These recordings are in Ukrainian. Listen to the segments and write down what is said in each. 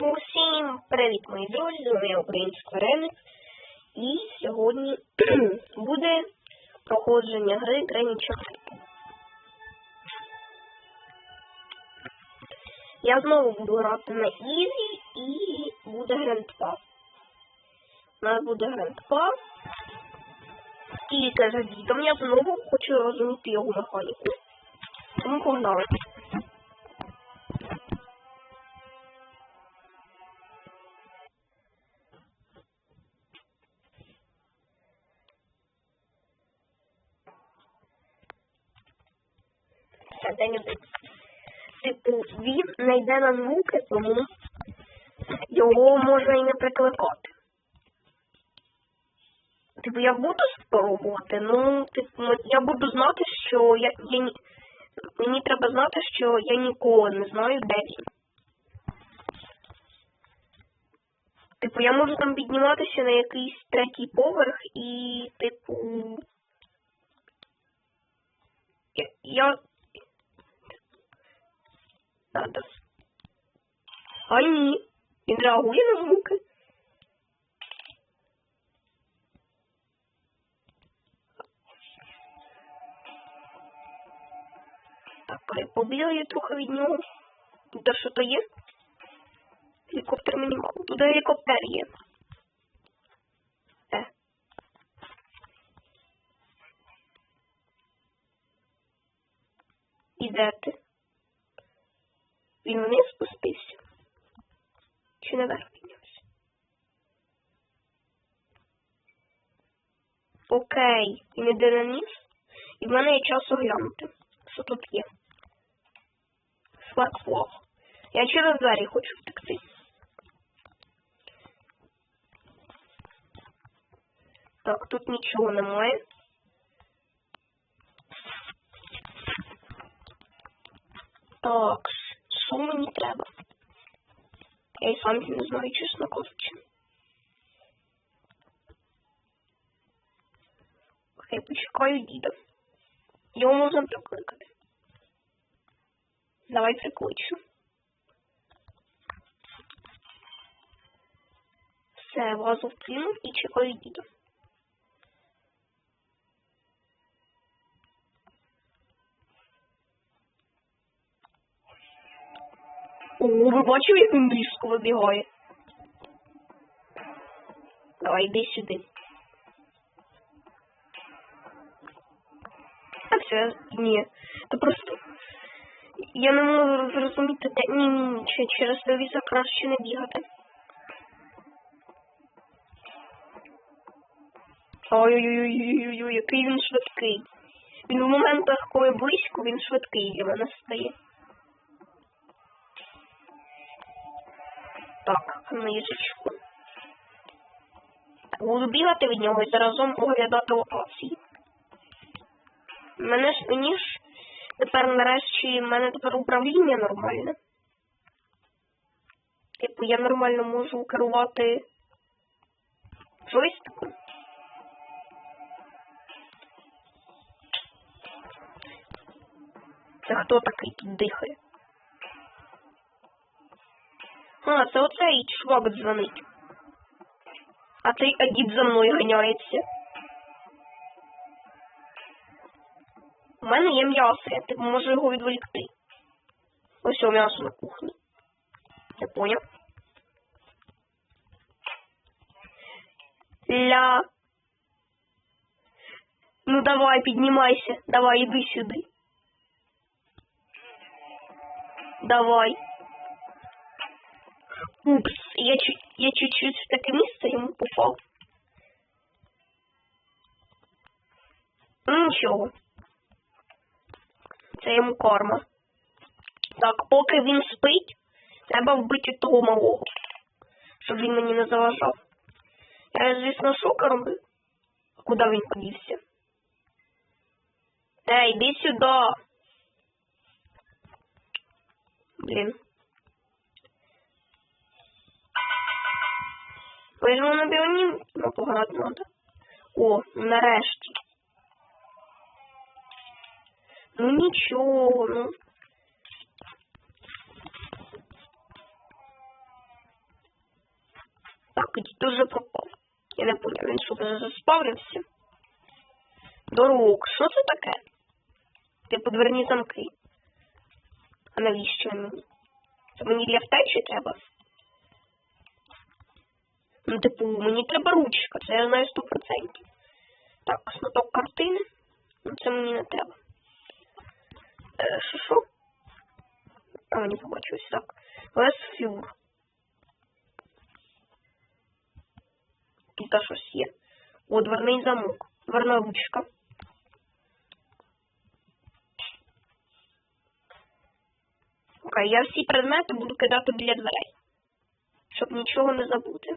Усім привіт, мої друзі! З вами український Реник. І сьогодні буде проходження гри Granny Chocolate. Я знову буду грати на Ізі і буде Грандпа. У нас буде Грандпа. Тільки за дідом я знову хочу розуміти його механіку. Тому погнали. Він не йде на звуки, тому його можна і не прикликати. Типу, я буду спробувати, ну, типу, я буду знати, що я, я ні- мені треба знати, що я ніколи не знаю, де він. Типу, я можу там підніматися на якийсь третій поверх і, типу. Я... Надо. А ні. Він реагує на звуки. Так, я трохи від нього. Тут що то є? Гелікоптер мені мало. Тут гелікоптер є. Е. І де ти? Він вниз спустився? Чи наверх піднявся? Окей, він іде на низ. І в мене є час оглянути. Що тут є? Флаг-флаг. Я через двері хочу втекти. Так, тут нічого немає. Так, мені треба? Я й сам не знаю, чесно кажучи. Окей, почекаю діда. Його можна прикликати. Давай прикличу. Все, вазу вкинув і чекаю діда. Ви бачили, як він різко вибігає? Давай, йди сюди. А все, ні. Це просто. Я не можу зрозуміти, де. Ні, ні, ні, через телевізор краще не бігати. Ой-ой-ой, який він швидкий. Він в моментах, коли близько, він швидкий для мене стає. Так, книжечку. Буду бігати від нього і заразом оглядати локації. Мене ж мені ж тепер нарешті в мене тепер управління нормальне. Типу я нормально можу керувати джойстиком. Це хто такий тут дихає? А, це оцей чувак дзвонить. А цей а дід за мною ганяється. У мене є м'ясо, я типу можу його відволікти. Ось о м'ясо на кухні. Я поняв. Ля. Ну давай, піднімайся. Давай, іди сюди. Давай. Упс, я чуть, я чуть-чуть в таке місце йому попав. Ну нічого. Це йому карма. Так, поки він спить, треба вбити того малого, щоб він мені не заважав. Я, звісно, шока робив. Куди він подівся? Ей, йди сюди. Блін. Візьму на біонім, ну пограти надо. О, нарешті. Ну нічого, ну. Тоді ти вже пропав. Я не поняв, він що заспавнився? Дорог, що це таке? Ти подверні замки. А навіщо мені? Це мені для втечі треба? Ну, типу, мені треба ручка, це я знаю 100%. Так, шматок картини. Ну, це мені не треба. Е, що що? А, мені побачилось, так. Лес фюр. Тут щось є. О, дверний замок. Дверна ручка. Окей, я всі предмети буду кидати біля дверей. Щоб нічого не забути.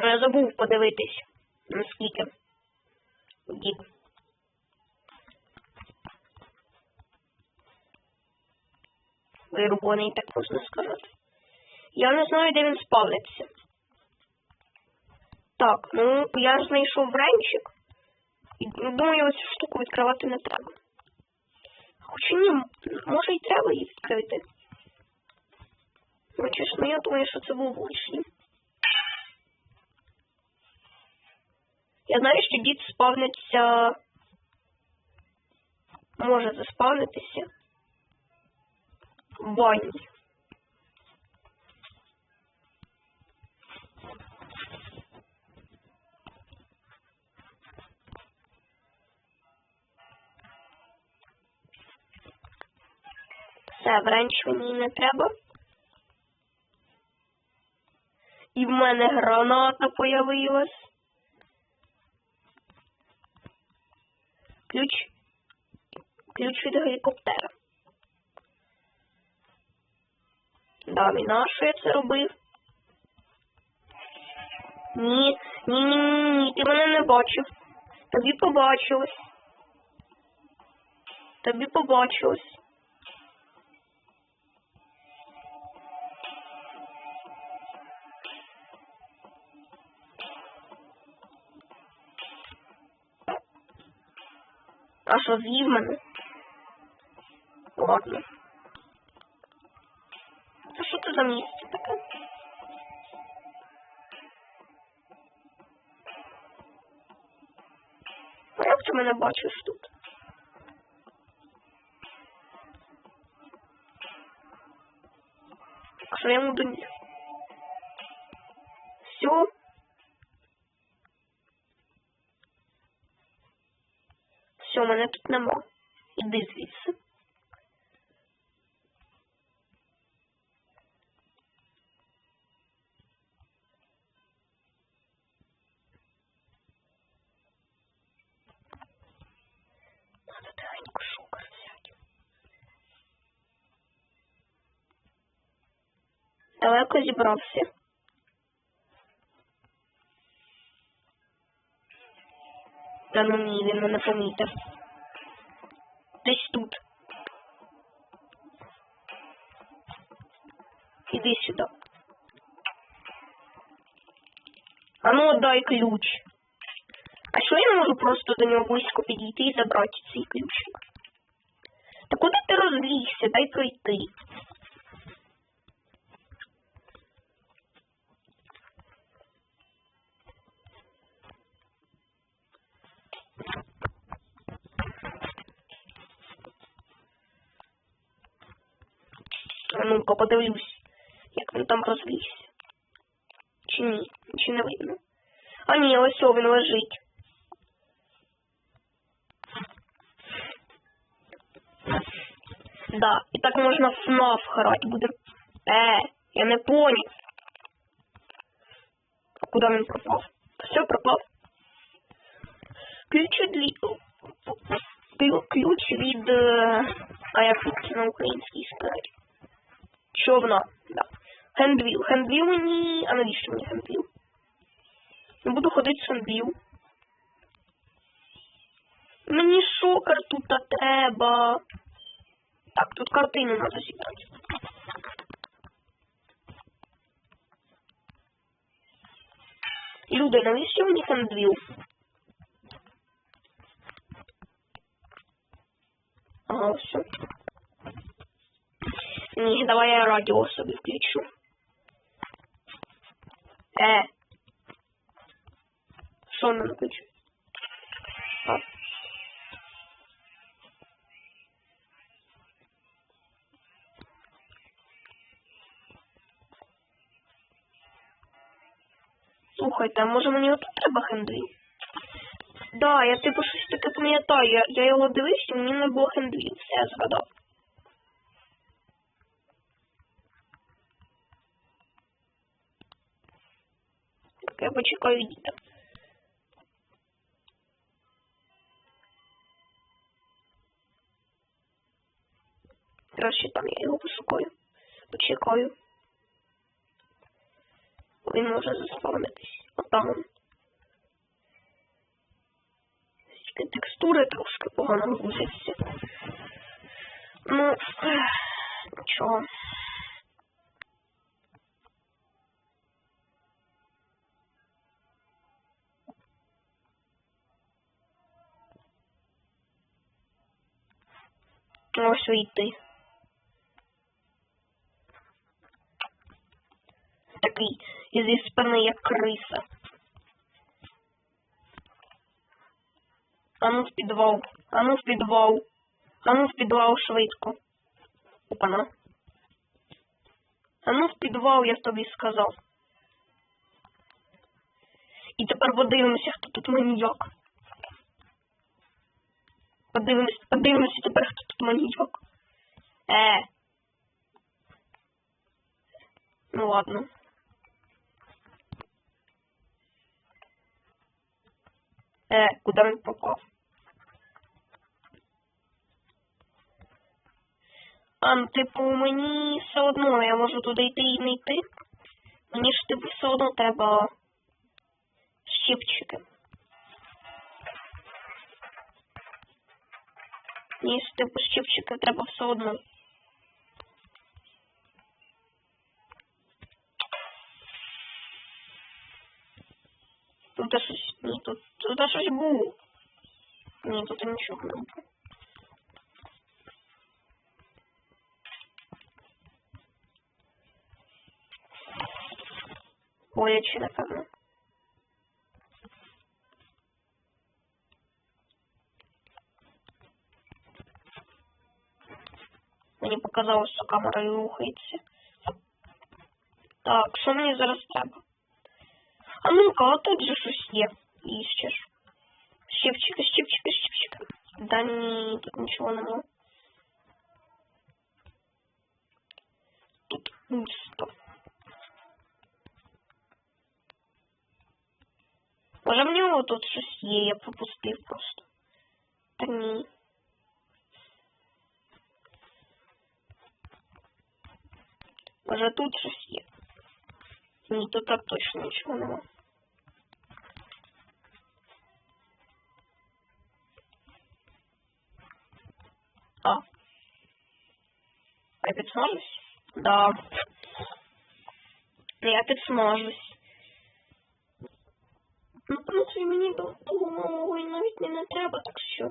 Забув подивитись, наскільки. Дід. Вирубаний, так можна сказати. Я не знаю, де він спавниться. Так, ну я знайшов вренчик. І думаю, ось штуку відкривати не треба. Хоча ні, може й треба її відкрити. Ну, чесно, я думаю, що це був лишнім. Я знаю, що дід спавниться. Може заспавнитися. В бані. Все, вранч мені не треба. І в мене граната появилась. Ключ. Ключ від гелікоптера. Да, і на що я це робив? Ні, ні, ні, ні, ти мене не бачив. Тобі побачилось. Тобі побачилось. А що з'їв мене? Ладно. Це що це за місце таке? А як ти мене бачиш тут? А що я тут нема. Іди звідси. Далеко зібрався. Та ну ні, він мене помітив. Десь тут. Іди сюди. А ну дай ключ. А що я не можу просто до нього близько підійти і забрати цей ключик? Та куди ти розлігся? Дай пройти. А ну-ка подивлюсь, як він там розлігся. Чи ні? Чи не видно? А ні, ось о, він лежить. Да, і так можна ФНАФ грати буде. Е, я не понял. А куди він пропав? Все, пропав. Ключ від... Клю- Ключ від... А як на українській сказати? Човна, да. Хендвіл. Хендвіл мені... А навіщо мені хендвіл? Не буду ходити з хендвіл. Мені шокер тут треба. Так, тут картину надо зібрати. Люди, навіщо мені хендвіл? Ага, все. Ні, давай я радіо собі включу. Е. Що не включу? А. Слухайте, а може мені отут треба хендлі? Да, я типу щось таке пам'ятаю. Я, я його дивився, мені не було хендлів. Все, я згадав. Так, почекаю діда. Краще там я його пошукаю. Почекаю. Він може заспавнитись. Отам. Тільки текстури трошки погано грузяться. Ну, нічого. І йти. Такий зі спини, як криса. Ану в підвал, ану в підвал, ану в підвал швидко. Опана. Ану в підвал, я тобі сказав. І тепер подивимося, хто тут маніяк. Подивимося, подивимося тепер, хто тут маніяк. Е. Ну ладно. Е, куди він попав? А, ну, типу, мені все одно, я можу туди йти і не йти. Мені ж типу все одно треба щипчики. Мені ж типу щипчики треба все одно. Тут щось. Ні, тут, тут щось було. Ні, тут нічого не було. Боляче, напевно. показалось, що камера рухається. Так, що мені зараз треба? А ну-ка, а тут же щось є. Іщеш. Щипчика, щипчика, щипчика. Да ні, тут нічого нема. Тут пусто. Може в нього тут щось є, я пропустив просто. Та ні. Може тут щось є. Ні, тут так точно нічого нема. А. Я підсмажусь? Да. Я підсмажусь. Ну, в принципі, мені до того і навіть не треба, так що.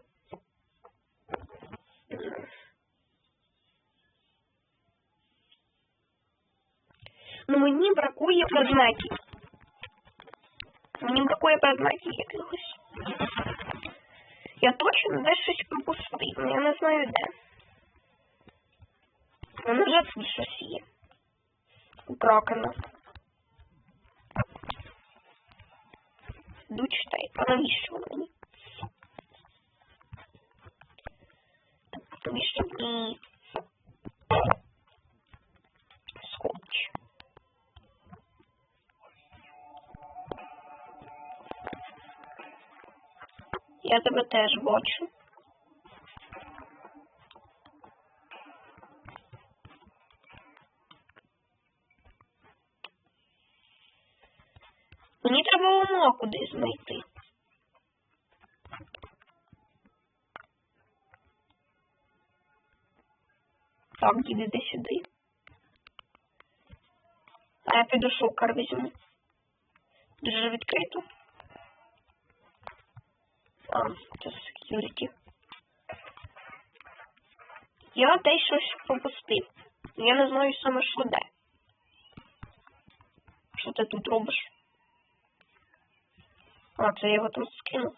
Ну, мені бракує предметів. Мені бракує предметів якихось. Я точно десь щось пропустив, але я не знаю де. Ну, вже тут щось є. У кракена. Йду читай, а навіщо мені? Так, навіщо мені Я тебе теж бачу. Мені треба умо кудись знайти. Так, діди йди сюди. А я піду шукар візьму. Дуже відкрито. А, це security. Я десь щось пропустив. Я не знаю саме що де. Що ти тут робиш? А, це я його там скинув.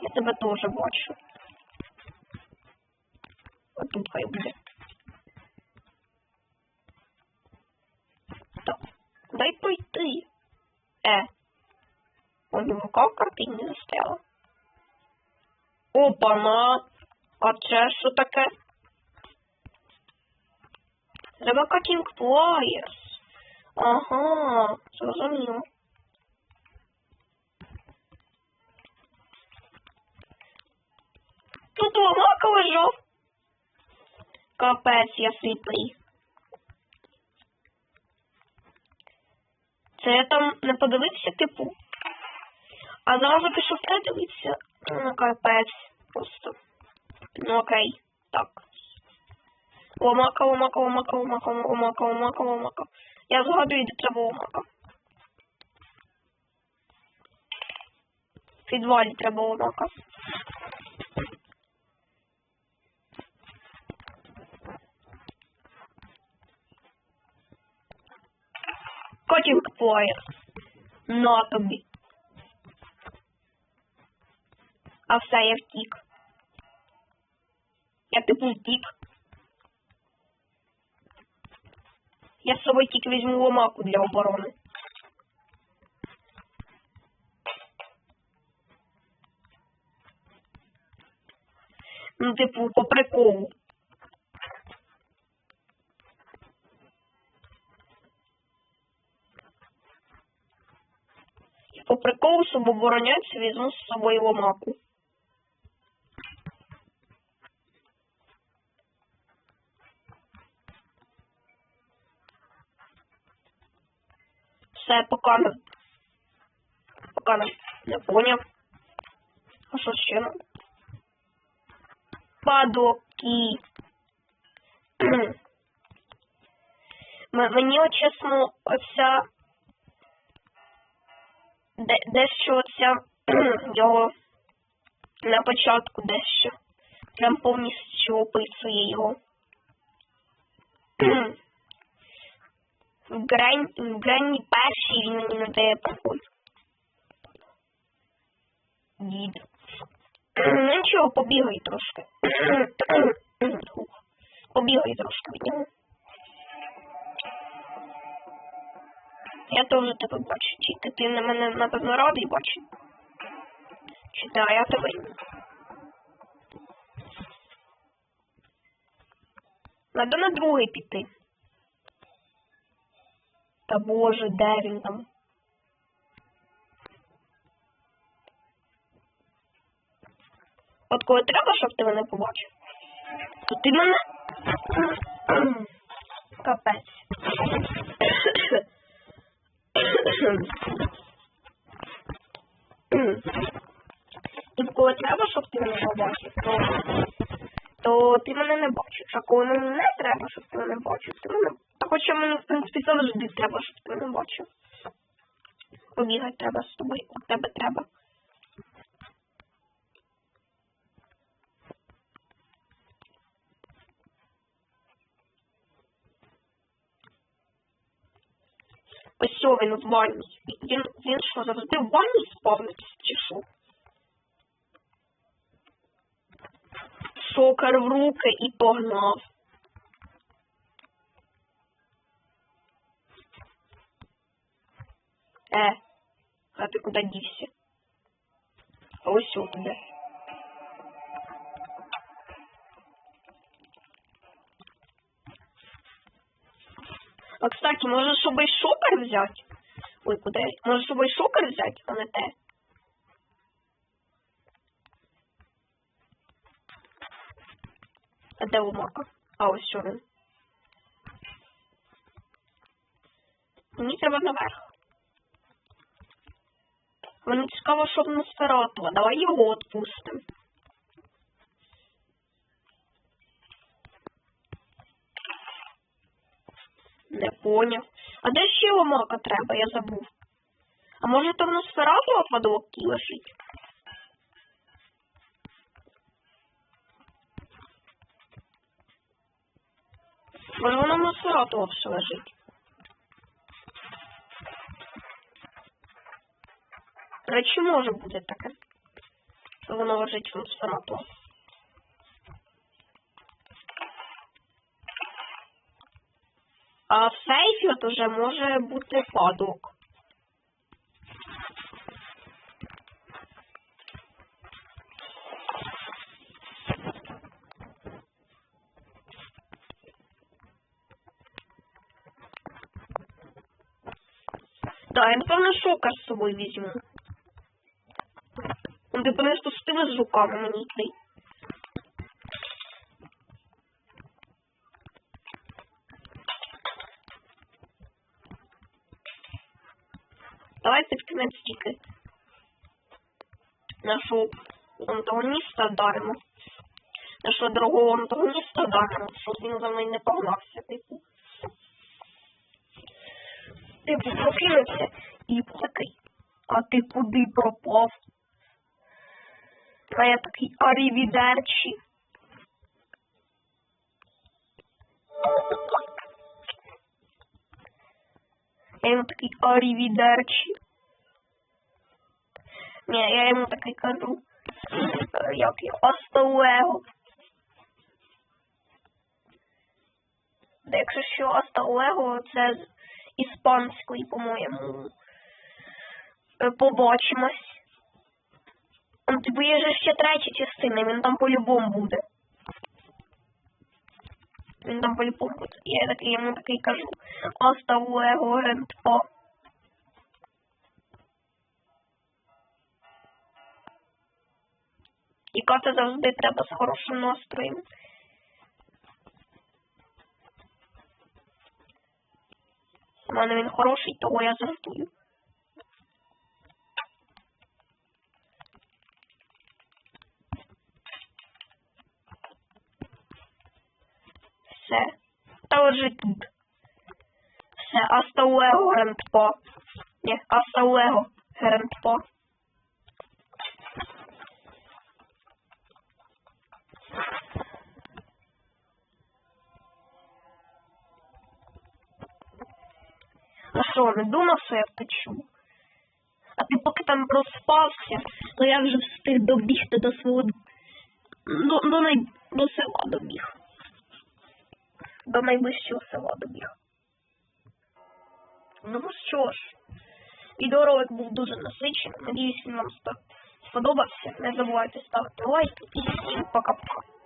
Я тебе теж бачу. А тут хай буде. Так, дай пройти. Е. У нього картині застряла. Опа-на! А це що таке? Треба Cutting Pliers. Ага, зрозуміло. Ломака лежав. Капець, я сліпий. Це я там не подивився, типу. А зразу пішов те дивитися. Ну, капець. Просто. Ну окей. Так. Ломака, ломака, ломака, ломака, ломака, ломака, ломака. Я згадую, де треба ломака. Підвалі треба ломака. Котінг плеєр. На тобі. А все, я втік. Я типу втік. Я з собою тільки візьму ломаку для оборони. Ну, типу, по приколу. По приколу, щоб оборонятися, візьму з собою ломаку. Все, пока не. Пока не. Поняв. А що ще? Падоки. Мені чесно, оця дещо оця його на початку дещо. Прям повністю описує його. В грань, в грані першій він мені не дає покой. Дід. Ну нічого, побігай трошки. Побігай трошки від нього. Я теж тебе бачу. Чи ти, на мене напевно радий бачити? Чи да, я тебе. Надо на другий піти. Та боже, де він там? От коли треба, щоб ти мене побачив, то ти мене. Капець. І коли треба, щоб ти мене побачив, то, то ти мене не бачиш. А коли не треба, щоб ти мене бачив, ти мене. А хоча мені, в принципі, завжди треба, щоб ти мене бачив. Побігати треба з тобою, у тебе треба. Ось що він в ванні. Він, він що, завжди в ванні спавниться, чи що? Шокер в руки і погнав. Е, а ти куди дівся? Ось що туди. А, кстати, може з собою шокер взяти? Ой, куди? Може з собою шокер взяти, а не те. А де ломака? А ось що він. Мені треба наверх. Мені цікаво, що в а Давай його відпустимо. Не поняв. А де ще ломака треба, я забув. А може там на сферату опадок лежить? Може воно на все лежить? Речі, може бути таке. Що воно лежить в сферату. А в сейфі от уже може бути падок. Да, я напевно шокер з собою візьму. Ти просто з тими звуками мені йти. Давай під кінець тільки нашого антагоніста даримо. Нашого другого антагоніста даримо, щоб він за мною не погнався, типу. Типу, прокинувся і такий. А ти куди пропав? А я такий арівідерчі. Я йому такий арівідерчі. Ні, я йому такий кажу. Як його Астауего. Да, якщо що Астауего, це з іспанської, по-моєму. Побачимось. Типу, є же ще третя частина, він там по-любому буде. Він там по-любому. Я такий йому такий кажу. Hasta luego, гентпо. Тікати завжди треба з хорошим настроєм. У мене він хороший, того я жартую. Все. Та отже тут. Все, hasta luego, грандпо. Ні, hasta luego, грандпо. Ну що, не думав, що я втечу? А ти поки там проспався, то я вже встиг добігти до свого до, до, най... до села добіг. До найближчого села добіг. Ну що ж, відеоролик був дуже насичений. Надіюсь, він вам сподобався. Не забувайте ставити лайк і всім пока-пока.